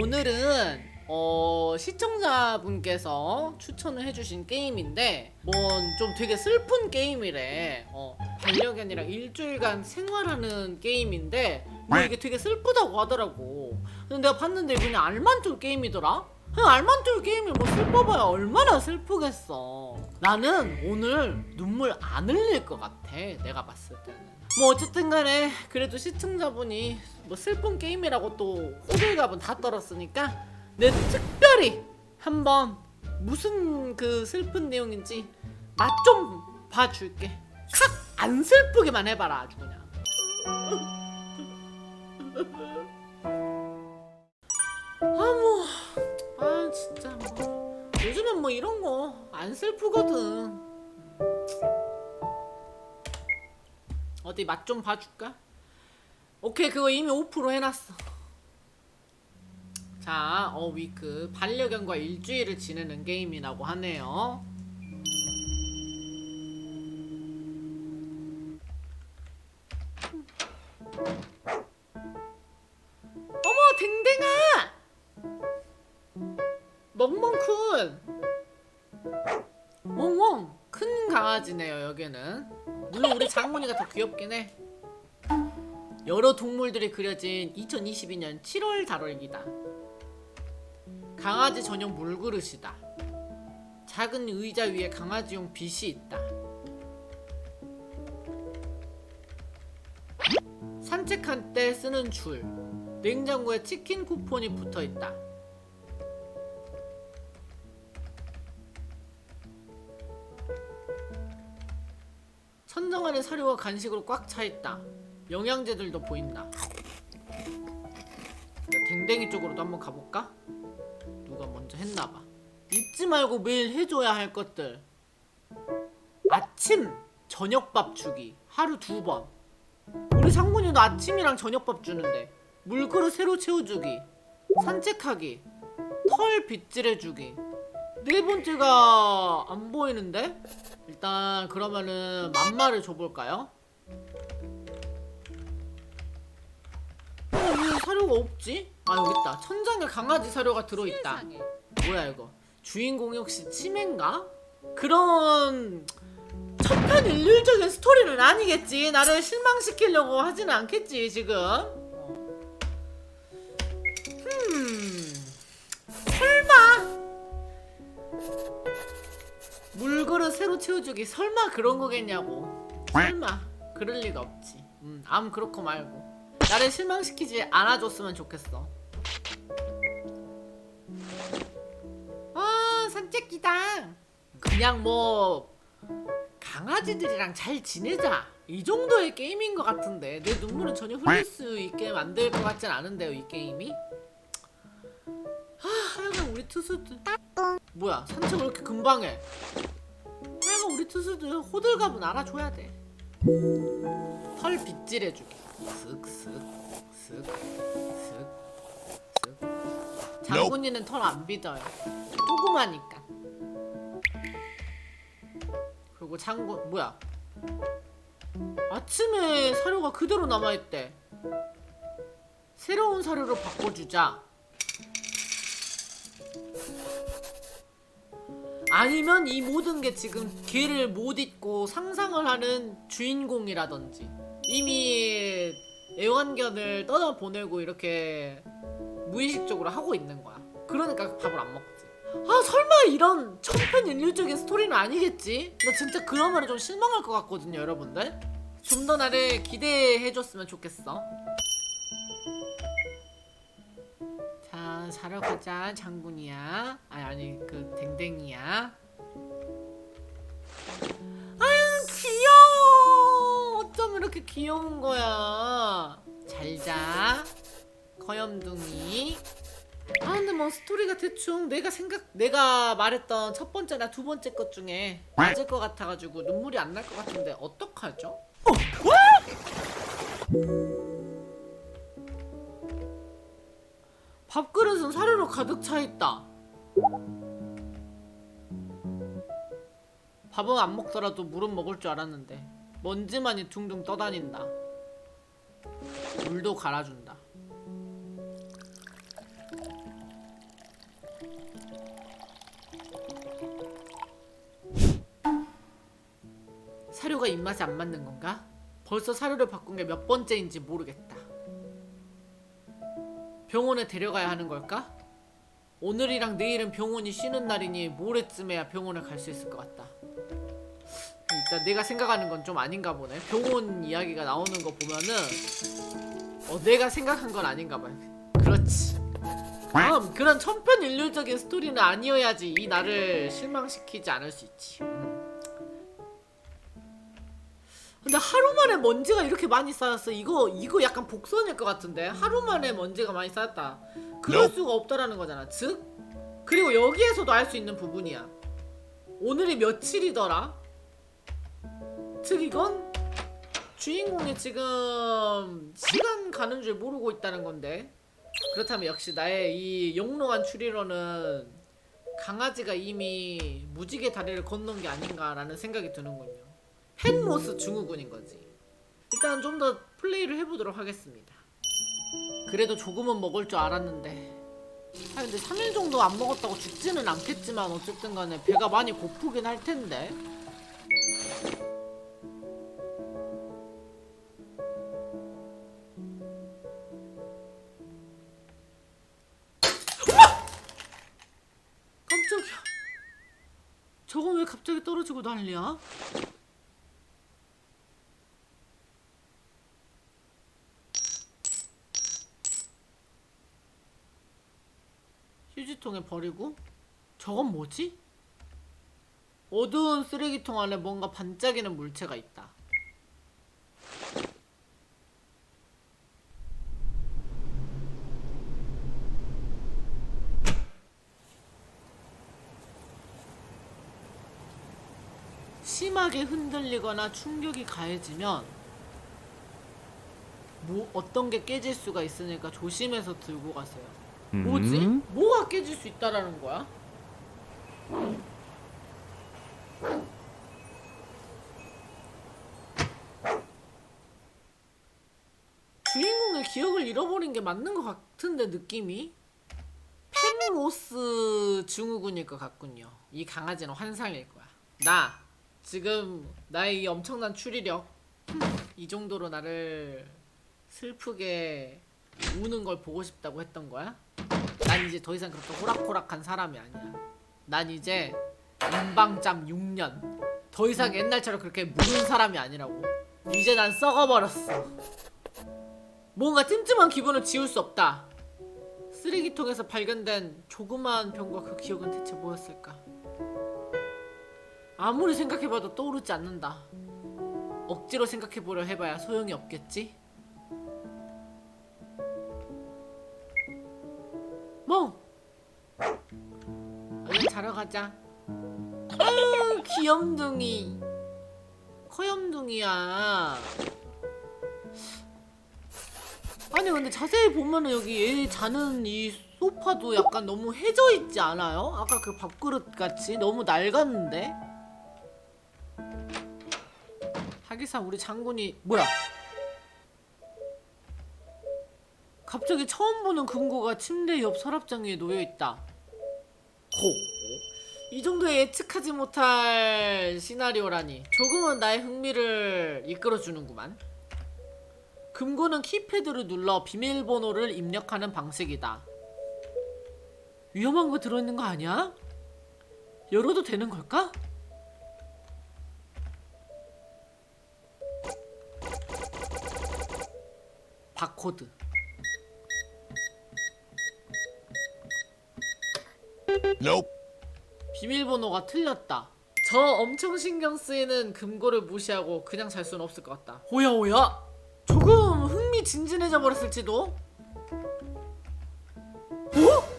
오늘은 어, 시청자분께서 추천을 해주신 게임인데 뭔 좀 되게 슬픈 게임이래. 어, 반려견이랑 일주일간 생활하는 게임인데 뭐 이게 되게 슬프다고 하더라고. 근데 내가 봤는데 그냥 알만툴 게임이더라? 그냥 알만툴 게임이 뭐 슬퍼봐야 얼마나 슬프겠어. 나는 오늘 눈물 안 흘릴 것 같아 내가 봤을 때는 뭐 어쨌든 간에 그래도 시청자분이 뭐 슬픈 게임이라고 또 호들갑은 다 떨었으니까 내 특별히 한번 무슨 그 슬픈 내용인지 맛 좀 봐줄게. 칵 안 슬프게만 해봐라 아주 그냥. 아뭐 아 진짜 뭐. 요즘엔 뭐 이런 거 안 슬프거든 어디 맛좀 봐줄까? 오케이 그거 이미 5% 해놨어 자 어위크 반려견과 일주일을 지내는 게임이라고 하네요 귀엽긴 해. 여러 동물들이 그려진 2022년 7월 달월기다. 강아지 전용 물그릇이다. 작은 의자 위에 강아지용 빗이 있다. 산책할 때 쓰는 줄 냉장고에 치킨 쿠폰이 붙어 있다 안에 사료와 간식으로 꽉 차 있다. 영양제들도 보인다. 자, 댕댕이 쪽으로도 한번 가볼까? 누가 먼저 했나봐. 잊지 말고 매일 해줘야 할 것들. 아침, 저녁밥 주기. 하루 두 번. 우리 상군이도 아침이랑 저녁밥 주는데. 물그릇 새로 채워주기. 산책하기. 털 빗질해주기. 네 번째가 안 보이는데? 일단 그러면은 맘마를 줘볼까요? 어, 왜 사료가 없지? 아 여기 있다. 천장에 강아지 사료가 들어있다. 뭐야 이거? 주인공이 혹시 치매인가? 그런 천편일률적인 스토리는 아니겠지. 나를 실망시키려고 하지는 않겠지 지금. 물그릇 새로 채워주기. 설마 그런 거겠냐고. 설마. 그럴 리가 없지. 음, 암 그렇고 말고. 나를 실망시키지 않아줬으면 좋겠어. 아 산책기다. 그냥 뭐 강아지들이랑 잘 지내자. 이 정도의 게임인 것 같은데. 내 눈물은 전혀 흘릴 수 있게 만들 것 같진 않은데요 이 게임이. 아 하여간 우리 투수들. 뭐야 산책 왜 이렇게 금방 해. 하여간 우리 투수들 호들갑은 알아줘야 돼털 빗질해주기 쓱쓱쓱쓱쓱 장군이는 털 안 빗어요. 조그마니까. 그리고 장군 뭐야? 아침에 사료가 그대로 남아있대. 새로운 사료로 바꿔주자 아니면 이 모든 게 지금 개를 못 잊고 상상을 하는 주인공이라든지 이미 애완견을 떠나보내고 이렇게 무의식적으로 하고 있는 거야. 그러니까 밥을 안 먹지. 아 설마 이런 천편일률적인 스토리는 아니겠지? 나 진짜 그러면 좀 실망할 것 같거든요, 여러분들. 좀 더 나를 기대해줬으면 좋겠어. 자, 자러 가자, 장군이야. 아니, 아니, 그 댕댕이야. 아유, 귀여워. 어쩜 이렇게 귀여운 거야. 잘 자, 커염둥이. 아, 근데 뭐 스토리가 대충 내가 생각, 내가 말했던 첫 번째나 두 번째 것 중에 맞을 것 같아가지고 눈물이 안 날 것 같은데 어떡하죠? 어, 와! 밥그릇은 사료로 가득 차 있다. 밥은 안 먹더라도 물은 먹을 줄 알았는데 먼지만이 둥둥 떠다닌다. 물도 갈아준다. 사료가 입맛에 안 맞는 건가? 벌써 사료를 바꾼 게 몇 번째인지 모르겠다. 병원에 데려가야 하는 걸까? 오늘이랑 내일은 병원이 쉬는 날이니 모레쯤에야 병원에 갈수 있을 것 같다. 일단 내가 생각하는 건 좀 아닌가 보네. 병원 이야기가 나오는 거 보면은 어 내가 생각한 건 아닌가 봐요. 그렇지. 그럼 그런 천편일률적인 스토리는 아니어야지 이 나를 실망시키지 않을 수 있지. 근데 하루 만에 먼지가 이렇게 많이 쌓였어. 이거 이거 약간 복선일 것 같은데 하루 만에 먼지가 많이 쌓였다. 그럴 Nope. 수가 없다라는 거잖아. 즉 그리고 여기에서도 알 수 있는 부분이야. 오늘이 며칠이더라? 즉 이건 주인공이 지금 시간 가는 줄 모르고 있다는 건데 그렇다면 역시 나의 이 영롱한 추리로는 강아지가 이미 무지개 다리를 건넌 게 아닌가라는 생각이 드는군요. 펜모스 증후군인 거지. 일단 좀 더 플레이를 해보도록 하겠습니다. 그래도 조금은 먹을 줄 알았는데. 아 근데 3일 정도 안 먹었다고 죽지는 않겠지만 어쨌든 간에 배가 많이 고프긴 할 텐데. 갑자기 떨어지고 난리야? 휴지통에 버리고 저건 뭐지? 어두운 쓰레기통 안에 뭔가 반짝이는 물체가 있다. 심하게 흔들리거나 충격이 가해지면 뭐 어떤 게 깨질 수가 있으니까 조심해서 들고 가세요. 뭐지? 음? 뭐가 깨질 수 있다라는 거야? 주인공의 기억을 잃어버린 게 맞는 것 같은데 느낌이 펜로스 증후군일 것 같군요. 이 강아지는 환상일 거야. 나 지금 나의 이 엄청난 추리력 이 정도로 나를 슬프게 우는 걸 보고 싶다고 했던 거야? 난 이제 더 이상 그렇게 호락호락한 사람이 아니야. 난 이제 인방짬 6년. 더 이상 옛날처럼 그렇게 무는 사람이 아니라고. 이제 난 썩어버렸어. 뭔가 찜찜한 기분을 지울 수 없다. 쓰레기통에서 발견된 조그마한 병과 그 기억은 대체 뭐였을까? 아무리 생각해봐도 떠오르지 않는다. 억지로 생각해보려 해봐야 소용이 없겠지? 멍! 얼른 자러 가자. 아유, 귀염둥이. 커염둥이야. 아니 근데 자세히 보면은 여기 얘 자는 이 소파도 약간 너무 해져 있지 않아요? 아까 그 밥그릇 같이 너무 낡았는데? 하기사 우리 장군이 뭐야? 갑자기 처음 보는 금고가 침대 옆 서랍장 위에 놓여 있다. 호. 이 정도의 예측하지 못할 시나리오라니 조금은 나의 흥미를 이끌어주는구만. 금고는 키패드를 눌러 비밀번호를 입력하는 방식이다. 위험한 거 들어있는 거 아니야? 열어도 되는 걸까? 바코드. Nope. 비밀번호가 틀렸다. 저 엄청 신경 쓰이는 금고를 무시하고 그냥 잘 수는 없을 것 같다. 오야 오야. 조금 흥미진진해져 버렸을지도. 어?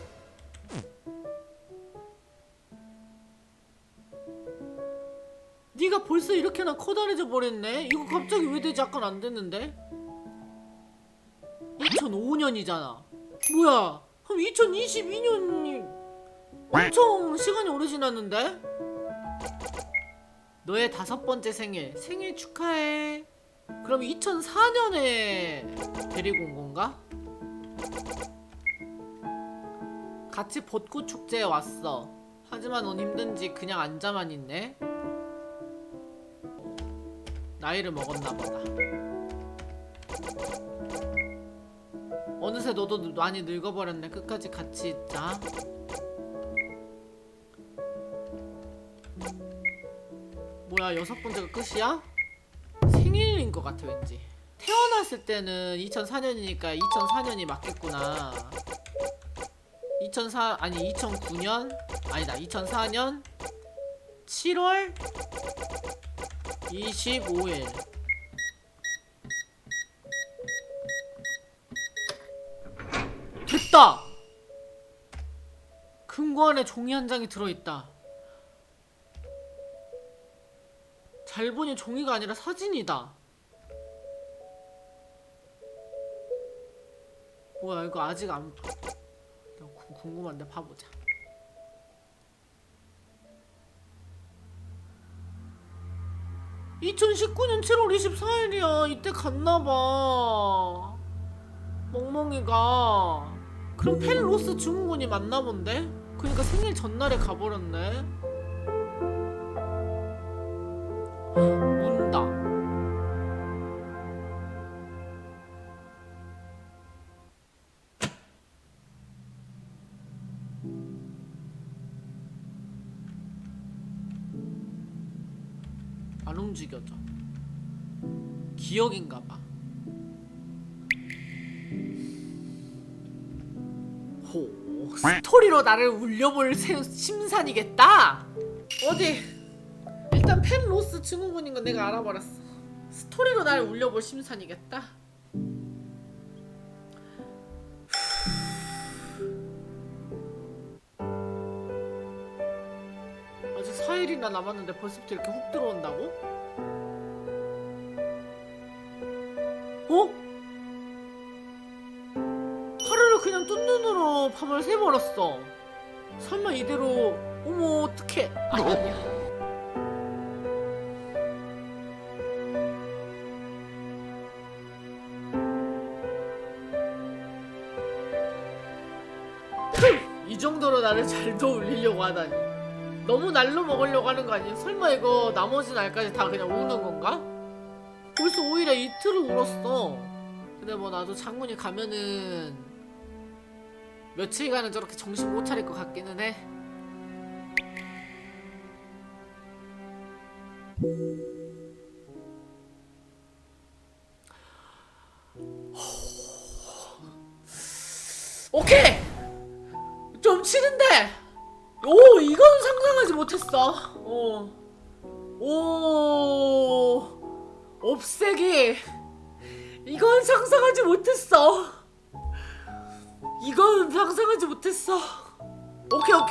네가 벌써 이렇게나 커다래져 버렸네. 이거 갑자기 왜 되지? 약간 안 됐는데. 2005년이잖아. 뭐야? 그럼 2022년이 엄청 시간이 오래 지났는데? 너의 다섯 번째 생일 생일 축하해 그럼 2004년에 데리고 온 건가? 같이 벚꽃 축제에 왔어 하지만 넌 힘든지 그냥 앉아만 있네 나이를 먹었나 보다. 어느새 너도 늙- 많이 늙어버렸네. 끝까지 같이 있자. 뭐야 여섯 번째가 끝이야? 생일인 것 같아 왠지. 태어났을 때는 2004년이니까 2004년이 맞겠구나. 2004 아니 2009년 아니다 2004년 7월 25일 됐다! 금고 안에 종이 한 장이 들어있다 잘 보니 종이가 아니라 사진이다. 뭐야 이거 아직 안 구- 궁금한데 봐보자. (2019년 7월 24일이야) 이때 갔나봐. 멍멍이가. 그럼 펠로스 증후군이 맞나 본데? 그니까 생일 전날에 가버렸네 움직여져 기억인가봐. 호 스토리로 나를 울려볼 새- 심산이겠다? 어디? 일단 펜로스 증후군인 건 내가 알아버렸어. 스토리로 나를 울려볼 심산이겠다 4일이나 남았는데 벌써부터 이렇게 훅 들어온다고? 어? 하루를 그냥 뜬 눈으로 밤을 새버렸어. 설마 이대로 어머 어떡해 아니, 아니야. 흠, 이 정도로 나를 잘 도 울리려고 하다니 너무 날로 먹으려고 하는 거 아니야? 설마 이거 나머지 날까지 다 그냥 우는 건가? 벌써 오히려 이틀을 울었어 근데 뭐 나도 장문이 가면은 며칠간은 저렇게 정신 못 차릴 것 같기는 해.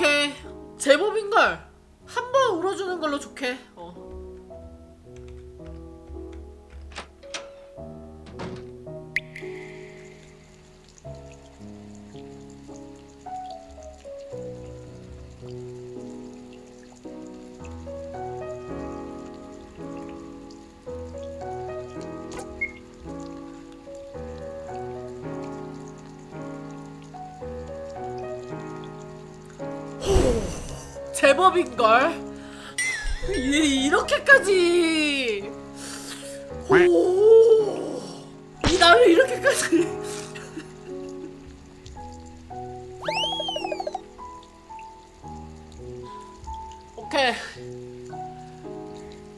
오케이 오케이 제법인 걸. 한 번 울어주는 걸로 좋게. 제법인 걸. 이, 이렇게까지. 오. 이 나를 이렇게까지. 오케이.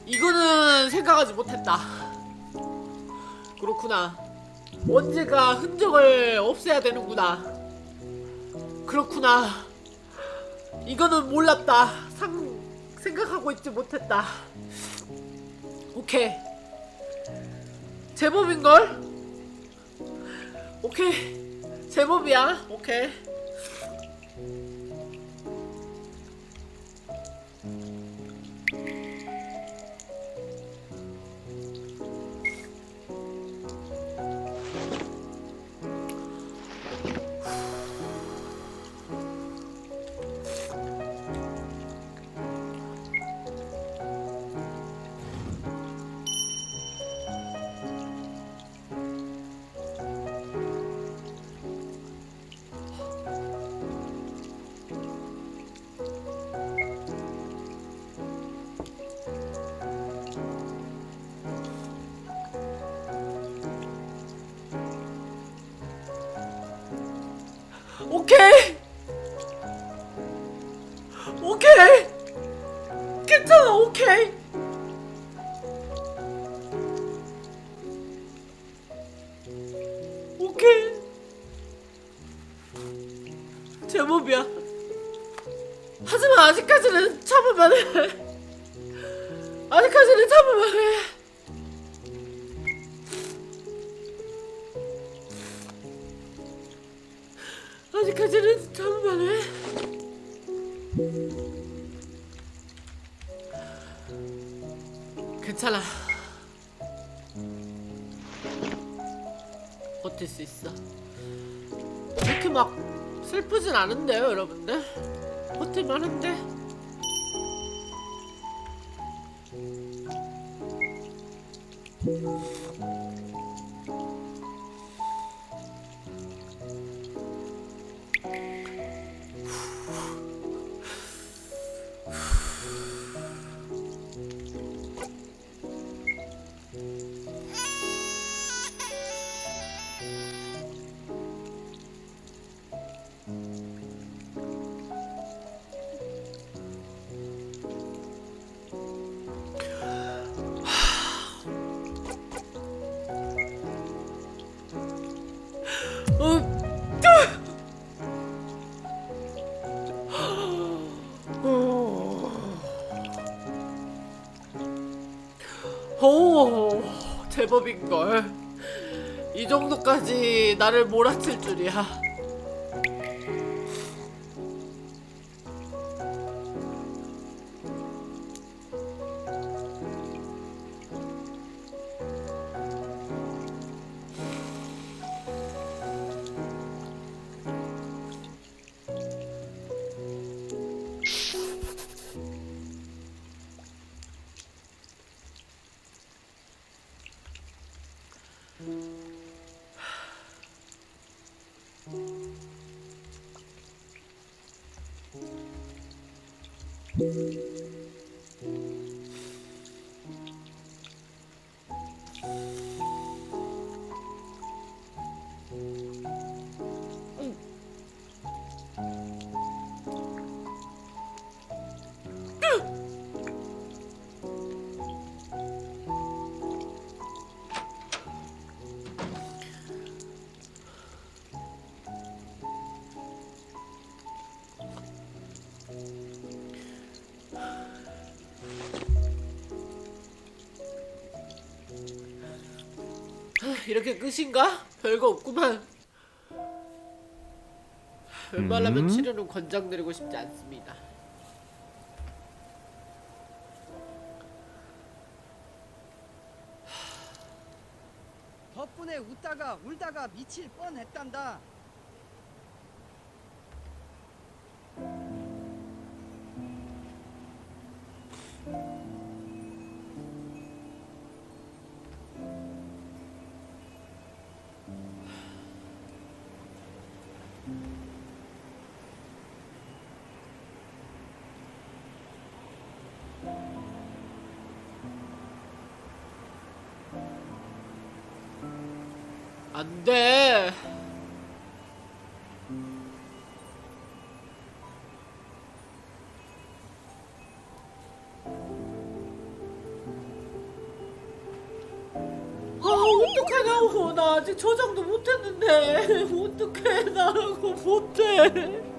이거는 생각하지 못했다. 그렇구나. 언제가 흔적을 없애야 되는구나. 그렇구나. 이거는 몰랐다. 상 생각하고 있지 못했다. 오케이. 제법인 걸. 오케이. 제법이야. 오케이. 오케이. 제법인걸. 이 정도까지 나를 몰아칠 줄이야. 이렇게 끝인가? 별거 없구만. 웬만하면 음? 치료는 권장드리고 싶지 않습니다. 덕분에 웃다가 울다가 미칠 뻔했단다. 안 돼. 아, 어떡하냐고. 나 아직 저장도 못했는데. 어떡해. 나라고 못해.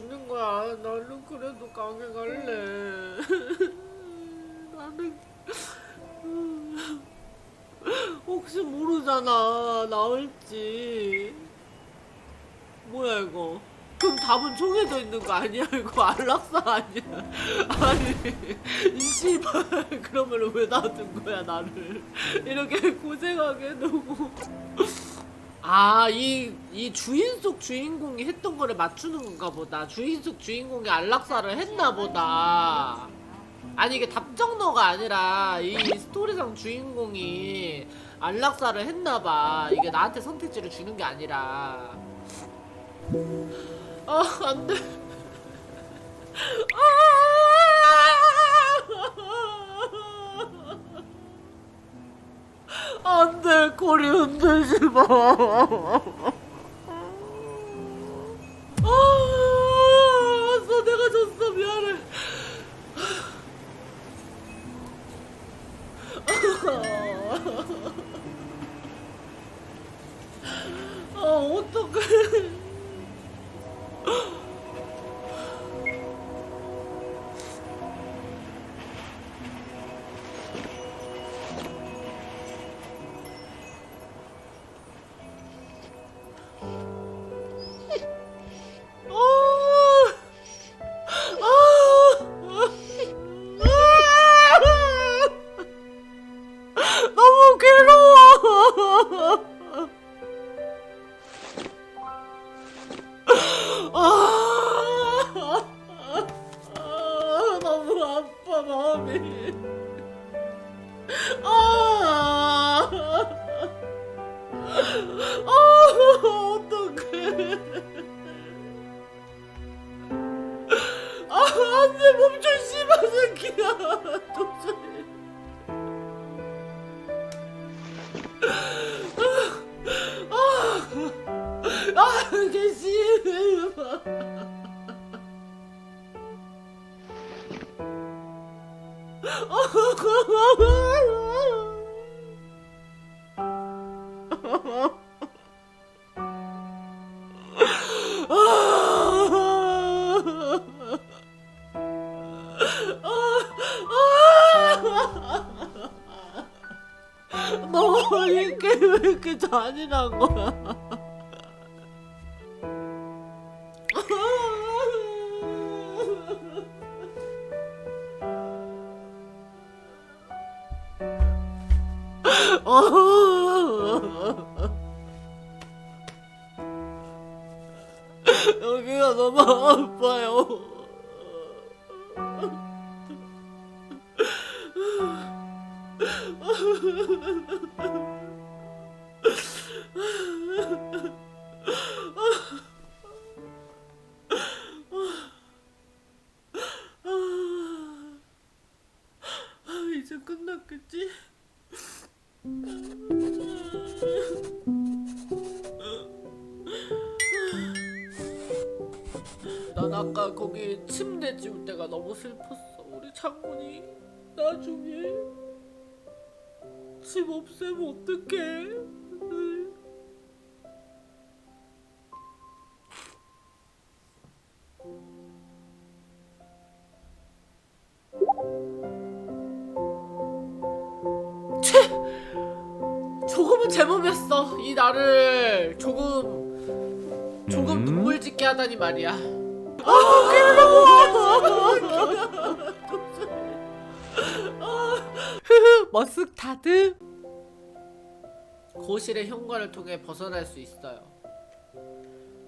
주는 거야. 나는 그래도 강에 갈래. 나는 혹시 모르잖아 나올지. 뭐야 이거? 그럼 답은 정해져 있는 거 아니야? 이거 안락사 아니야? 아니 이 씨발 그러면 왜 놔둔 거야 나를 이렇게 고생하게 해놓고 아, 이, 이 주인 속 주인공이 했던 거를 맞추는 건가 보다. 주인 속 주인공이 안락사를 했나 보다. 아니, 이게 답정너가 아니라 이 스토리상 주인공이 안락사를 했나 봐. 이게 나한테 선택지를 주는 게 아니라. 아, 안 돼. 아! 안 돼, 꼬리 흔들지 마. 아, 알았어, 내가 졌어, 미안해. 아, 어떡해. 이게 왜 이렇게 잔인한 거야? 아까 거기 침대 지울 때가 너무 슬펐어. 우리 장군이 나중에 집 없애면 어떡해? 채! 조금은 제법이었어. 이 나를 조금 조금 음? 눈물 짓게 하다니 말이야. 머쓱 다드. 거실의 현관을 통해 벗어날 수 있어요.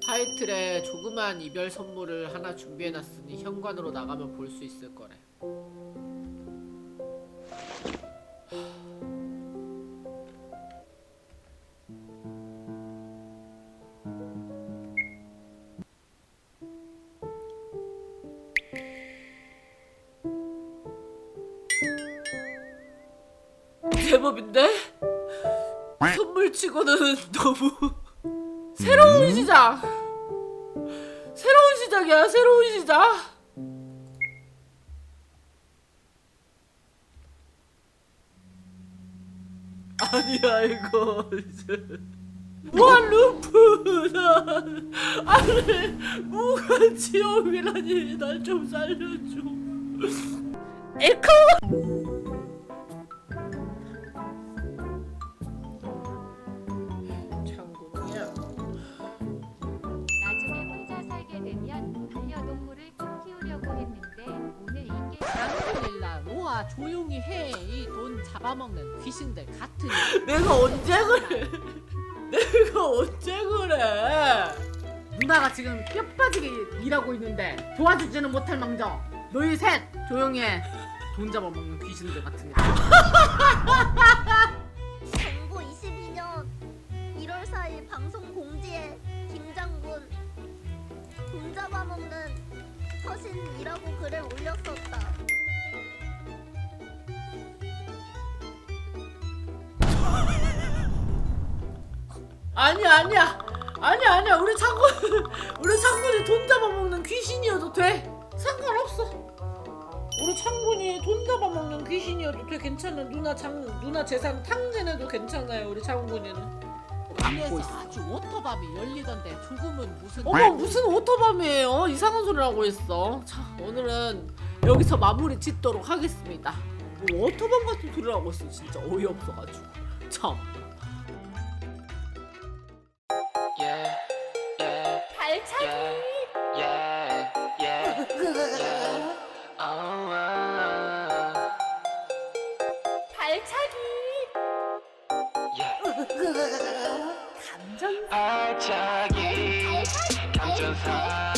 타이틀에 조그만 이별 선물을 하나 준비해놨으니 현관으로 나가면 볼 수 있을 거래. 제법인데? 선물치고는 너무 새로운 시작! 새로운 시작이야, 새로운 시작! 아니야, 이거. 이제 와 루프나 아니 무가 지옥이라니. 날 좀 살려줘. 에코 조용히 해 이 돈 잡아먹는 귀신들 같은 내가 언제 그래? 내가 언제 그래? 누나가 지금 뼈 빠지게 일하고 있는데 도와주지는 못할 망정. 너희 셋 조용히 해돈 잡아먹는 귀신들 같은 애 정부 22년 1월 4일 방송 공지에 김장군 돈 잡아먹는 서신이라고 글을 올렸었다. 아니야 아니야. 아니야 아니야. 우리 장군 우리 장군이 돈 잡아먹는 귀신이어도 돼. 상관없어. 우리 장군이 돈 잡아먹는 귀신이어도 돼. 괜찮아. 누나 장 누나 재산 탕진해도 괜찮아요 우리 장군이는. 그래서 아주 오토밤이 열리던데 조금은 무슨 어머 무슨 오토밤이에요? 이상한 소리를 하고 있어. 자 오늘은 여기서 마무리 짓도록 하겠습니다. 뭐 오토밤 같은 소리를 하고 있어. 진짜 어이없어가지고. 참 발차기. Oh, uh. 감정 발차기 감전사